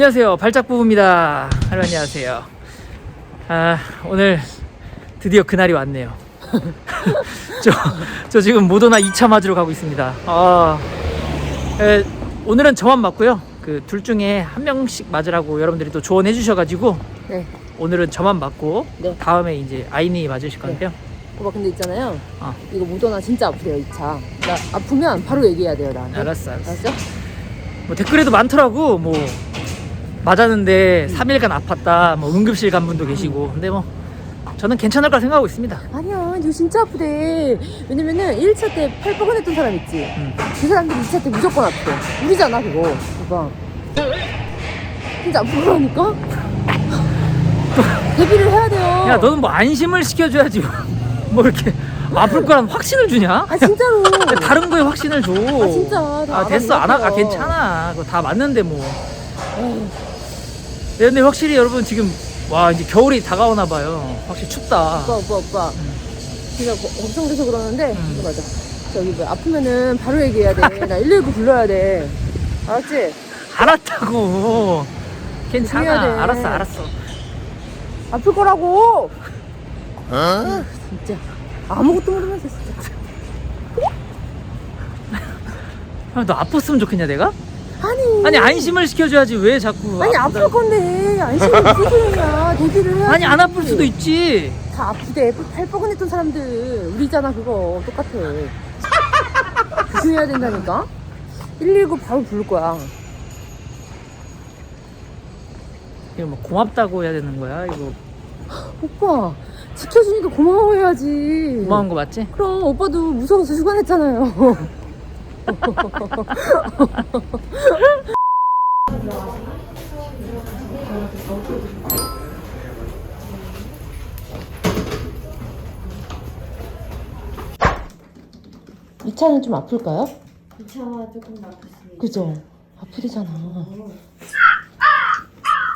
안녕하세요. 발작부부입니다. 여러분 안녕하세요. 아, 오늘 드디어 그날이 왔네요. 저, 저 지금 모더나 2차 맞으러 가고 있습니다. 아, 에, 오늘은 저만 맞고요. 그 둘 중에 한 명씩 맞으라고 여러분들이 또 조언해 주셔가지고 네. 오늘은 저만 맞고 네. 다음에 이제 아이니 맞으실 건데요. 오빠 근데 있잖아요. 어. 이거 모더나 진짜 아프대요, 2차. 나 아프면 바로 얘기해야 돼요, 나한테. 알았어, 알았어. 알았어? 뭐 댓글에도 많더라고. 뭐 맞았는데 3일간 아팠다. 뭐 응급실 간 분도 계시고. 근데 뭐 저는 괜찮을 거라 생각하고 있습니다. 아니야, 이거 진짜 아프대. 왜냐면은 1차 때 팔 뻐근했던 사람 있지? 음. 그 사람들이 2차 때 무조건 아프대. 우리잖아, 그거. 오빠. 진짜 거라니까? 데뷔를 해야 돼요. 야, 너는 뭐 안심을 시켜줘야지. 뭐 이렇게 아플 거란 확신을 주냐? 아, 진짜로. 다른 거에 확신을 줘. 아, 진짜. 다 아, 됐어. 안 알아요. 아, 괜찮아. 그거 다 맞는데 뭐. 네, 근데 확실히 여러분 지금 와 이제 겨울이 다가오나 봐요. 확실히 춥다. 오빠, 오빠, 오빠. 진짜 거- 걱정돼서 그러는데, 음. 이거 맞아. 저기 뭐 아프면은 바로 얘기해야 돼. 나 119 불러야 돼. 알았지? 알았다고. 괜찮아. 돼. 알았어, 알았어. 아플 거라고. 어? 진짜 아무것도 모르면서 진짜. 형, 너 아팠으면 좋겠냐 내가? 아니. 아니 안심을 시켜줘야지 왜 자꾸? 아니 아프다- 아플 건데 안심이 무슨 소리야? 해야 아니 안 아플 수도 있지. 다 아프대. 팔 뻐근했던 사람들 우리잖아 그거 똑같아. 조심해야 된다니까. 119 바로 부를 거야. 이거 뭐 고맙다고 해야 되는 거야? 이거 오빠 지켜주니까 고마워해야지. 고마운 거 맞지? 그럼 오빠도 무서워서 휴가 냈잖아요. 이 차는 좀 아플까요? 2차 조금 아프십니다. 그죠? 아프대잖아.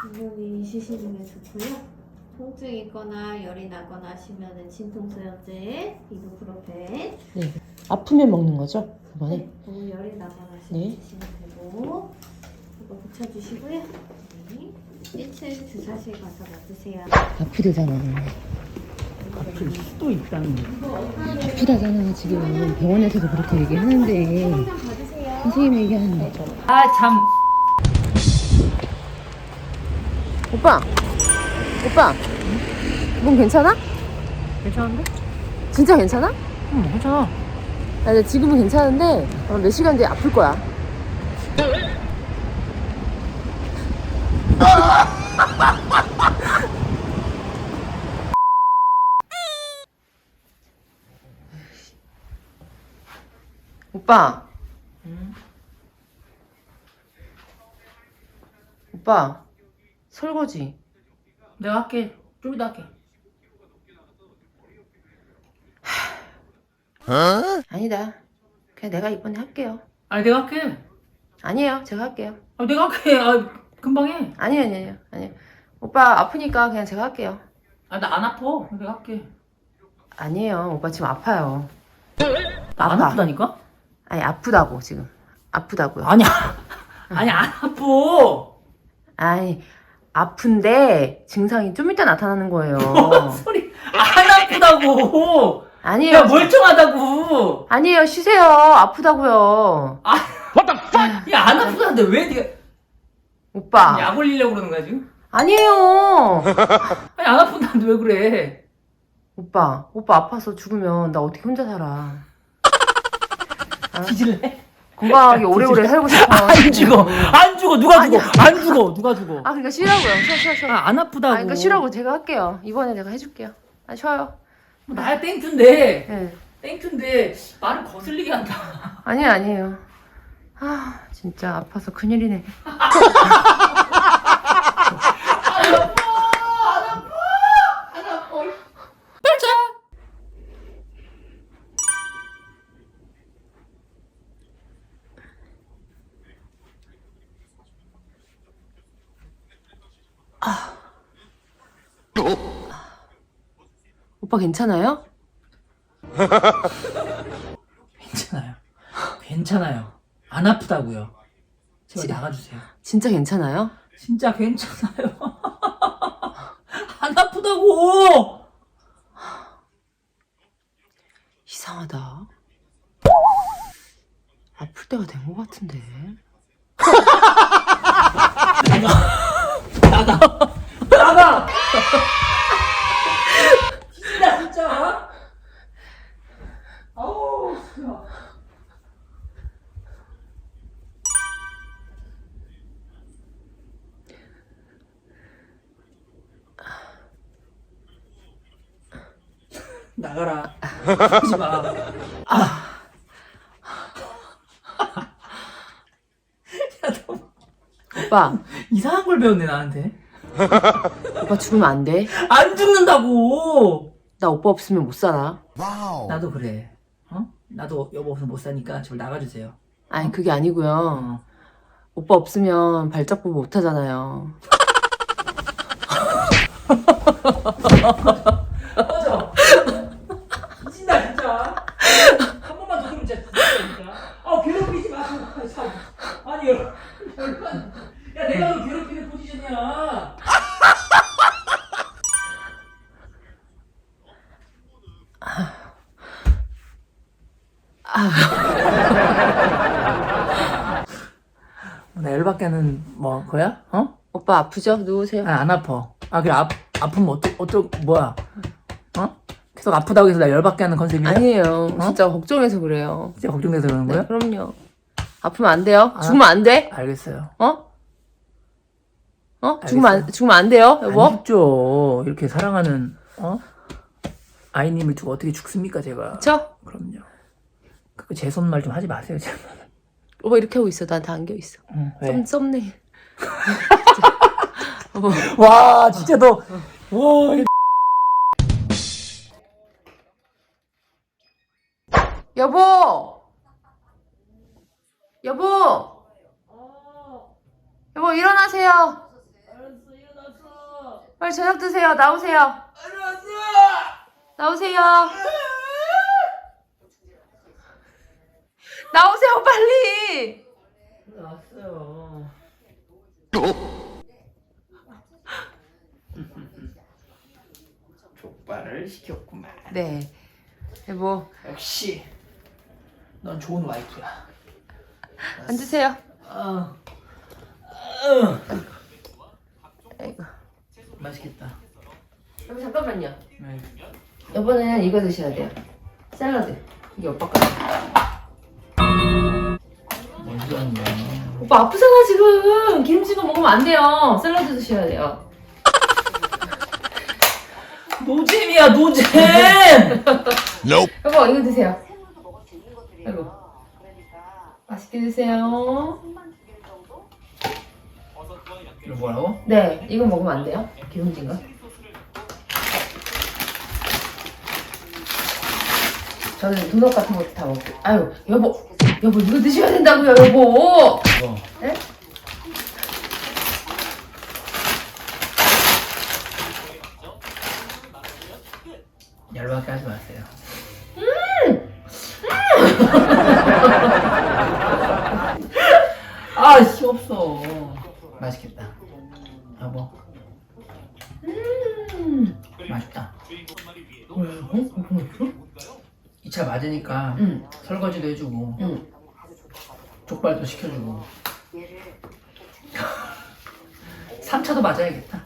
분명히 게 좋고요. 통증 있거나 열이 나거나 하시면은 진통소염제, 이부프로펜, 네. 아프면 먹는 거죠? 이번에? 너무 열이 나거나 네. 드시면 되고 이거 붙여주시고요. 네. 1층 주사실 가서 맞으세요. 아프대잖아. 아플 수도 있다는 거. 아프다잖아 지금 병원에서도 그렇게 얘기하는데 선생님이 얘기하는데 아 참. 오빠 오빠 몸 괜찮아? 괜찮은데? 진짜 괜찮아? 응 괜찮아. 나 이제 지금은 괜찮은데 아마 몇 시간 뒤에 아플 거야 오빠 응? 오빠 설거지 내가 할게. 좀 이따 할게. 아니다 그냥 내가 이번에 할게요 아니 내가 할게. 아니에요 제가 할게요 아 내가 할게. 아 금방 해. 아니에요 아니에요 아니에요 오빠 아프니까 그냥 제가 할게요 아 나 안 아파. 내가 할게. 아니에요 오빠 지금 아파요 나안 아파. 아프다니까? 아니 아프다고 지금 아프다고요 아니야. 아니 안 아파. 아니 아픈데 증상이 좀 이따 나타나는 거예요 뭔 소리? 안 아프다고. 아니에요 야 멀쩡하다고. 아니에요 쉬세요 아프다고요 야안 아프다는데 왜 네가 오빠 약 올리려고 그러는 거야 지금? 아니에요 아니 안 아픈다는데 왜 그래? 오빠 오빠 아파서 죽으면 나 어떻게 혼자 살아 뒤질래? 건강하게 오래오래 살고 싶어 안 죽어. 안 죽어. 누가 죽어? 안 죽어. 누가 죽어? 아 그러니까 쉬라고요 쉬어 쉬어 쉬어 아, 안 아프다고. 아 그러니까 쉬라고 제가 할게요 이번에 내가 해줄게요 아 쉬어요 뭐 나야 땡큐인데. 예 땡큐인데 말을 거슬리게 한다. 아니에요 아니에요 아 진짜 아파서 큰일이네 오빠 괜찮아요? 괜찮아요. 괜찮아요. 안 아프다고요. 제발 나가주세요. 진짜 괜찮아요? 진짜 괜찮아요. 안 아프다고. 이상하다. 아플 때가 된 것 같은데. 나가. 진짜 진짜. 아우. 진짜. 나가라. 하지 마. 아. 야, 너 오빠, 이상한 걸 배웠네 나한테. 오빠 죽으면 안 돼. 안 죽는다고. 나 오빠 없으면 못 살아. 나도 그래. 어? 나도 여보 없으면 못 사니까 제발 나가주세요. 아니, 그게 아니고요. 어. 오빠 없으면 발작법 못 하잖아요. 꺼져. 미친다 진짜. 한 번만 더 들으면 진짜 진짜. 아 괴롭히지 마세요. 아, 참. 아니 열 열반. 야 내가 너 괴롭히는 포지션이야. 나 열받게는 뭐 거야? 어? 오빠 아프죠? 누우세요. 아, 안 아파. 아, 그래, 아, 아프면 어쩌, 어쩌, 뭐야? 어? 계속 아프다고 해서 나 열받게 하는 컨셉이야? 아니에요. 진짜 걱정해서 그래요. 진짜 걱정돼서 그러는 네, 거야? 그럼요. 아프면 안 돼요? 아. 죽으면 안 돼? 알겠어요. 어? 어? 죽으면 안, 죽으면 안 돼요, 여보? 안 죽죠. 이렇게 사랑하는, 어? 아이님을 두고 어떻게 죽습니까, 제가? 그쵸? 그럼요. 그 제 손 말 좀 하지 마세요, 제발. 오빠 이렇게 하고 있어. 나한테 안겨 있어. 응, 왜? 썸, 썸네일. 어머. 와, 진짜 너, 와, 이 여보! 여보! 여보, 일어나세요. 빨리 저녁 드세요. 나오세요. 나오세요. 나오세요, 빨리! 왔어요. 족발을 시켰구만. 네. 여보, 역시, 넌 좋은 와이프야. 앉으세요. 아, 아이고. 맛있겠다. 여보, 잠깐만요. 네. 여보는 이거 드셔야 돼요. 샐러드. 이게 오빠 거. 하는 거야. 오빠 아프잖아, 지금. 기름진 거 먹으면 안 돼요. 샐러드 드셔야 돼요. 노잼이야, 노잼! 여보, 이거 드세요. 아이고. 맛있게 드세요. 이거 뭐라고? 네, 이거 먹으면 안 돼요. 기름진 거. 저는 도넛 같은 것도 다 먹고. 아유, 여보. 여보, 이거 드셔야 된다고요, 여보. 뭐? 네? 열받게 하지 마세요. 아, 씨, 없어. 2차 맞으니까 응. 설거지도 해주고 응. 족발도 시켜주고 3차도 맞아야겠다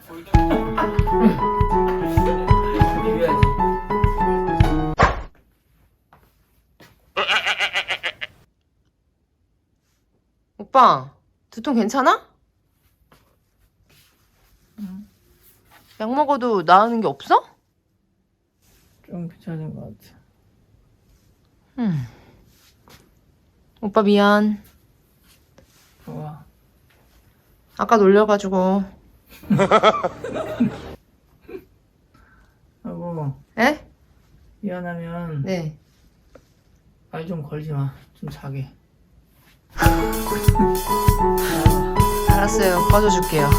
오빠, 두통 괜찮아? 응. 약 먹어도 나으는 게 없어? 좀 괜찮은 것 같아. 응. 오빠 미안. 좋아 아까 놀려가지고. 여보 에? 미안하면 네. 말 좀 걸지 마 좀 자게 알았어요. 꺼져줄게요.